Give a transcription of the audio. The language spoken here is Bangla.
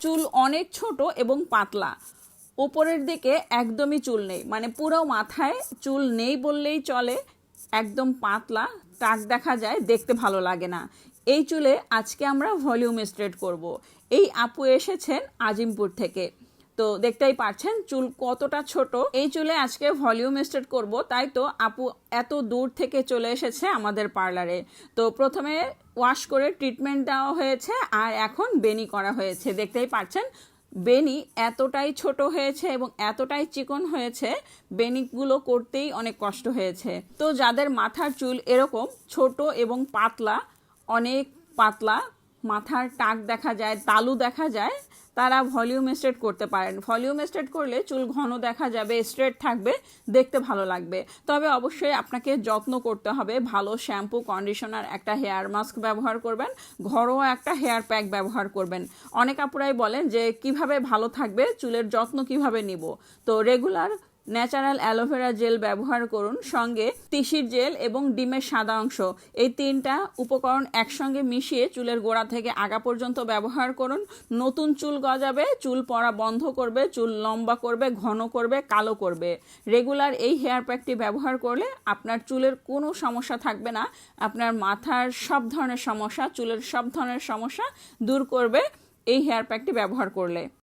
চুল অনেক ছোট এবং পাতলা। ওপরের দিকে একদমই চুল নেই। মানে পুরো মাথায় চুল নেই বললেই চলে, একদম পাতলা, টাক দেখা যায়, দেখতে ভালো লাগে না। এই চুলে আজকে আমরা ভলিউম স্ট্রেট করব। এই আপু এসেছেন আজিমপুর থেকে। তো দেখতেই পাচ্ছেন চুল কতটা ছোট। এই চুলে আজকে ভলিউম স্ট্রেট করব, তাই তো আপু এত দূর থেকে চলে এসেছে আমাদের পার্লারে। তো প্রথমে ওয়াশ করে ট্রিটমেন্ট দেওয়া হয়েছে, আর এখন বেনি করা হয়েছে। দেখতেই পাচ্ছেন বেনি এতটাই ছোট হয়েছে এবং এতটাই চিকন হয়েছে বেনিগুলো করতেই অনেক কষ্ট হয়েছে। তো যাদের মাথার চুল এরকম ছোট এবং পাতলা, অনেক পাতলা, মাথার টাক দেখা যায়, তালু দেখা যায় তারা ভলিউম স্ট্রেট করতে পারেন। ভলিউম স্ট্রেট করলে চুল ঘন দেখা যাবে, স্ট্রেট থাকবে, দেখতে ভালো লাগবে। তবে অবশ্যই আপনাকে যত্ন করতে হবে। ভালো শ্যাম্পু, কন্ডিশনার, একটা হেয়ার মাস্ক ব্যবহার করবেন, ঘরোয়া একটা হেয়ার প্যাক ব্যবহার করবেন। অনেক আপুরাই বলেন যে, কীভাবে ভালো থাকবে, চুলের যত্ন কীভাবে নিব? তো রেগুলার ন্যাচারাল অ্যালোভেরা জেল ব্যবহার করুন, সঙ্গে তিসির জেল এবং ডিমের সাদা অংশ। এই তিনটা উপকরণ একসঙ্গে মিশিয়ে চুলের গোড়া থেকে আগা পর্যন্ত ব্যবহার করুন। নতুন চুল গজাবে, চুল পড়া বন্ধ করবে, চুল লম্বা করবে, ঘন করবে, কালো করবে। রেগুলার এই হেয়ার প্যাকটি ব্যবহার করলে আপনার চুলের কোনো সমস্যা থাকবে না। আপনার মাথার সব ধরনের সমস্যা, চুলের সব ধরনের সমস্যা দূর করবে এই হেয়ার প্যাকটি ব্যবহার করলে।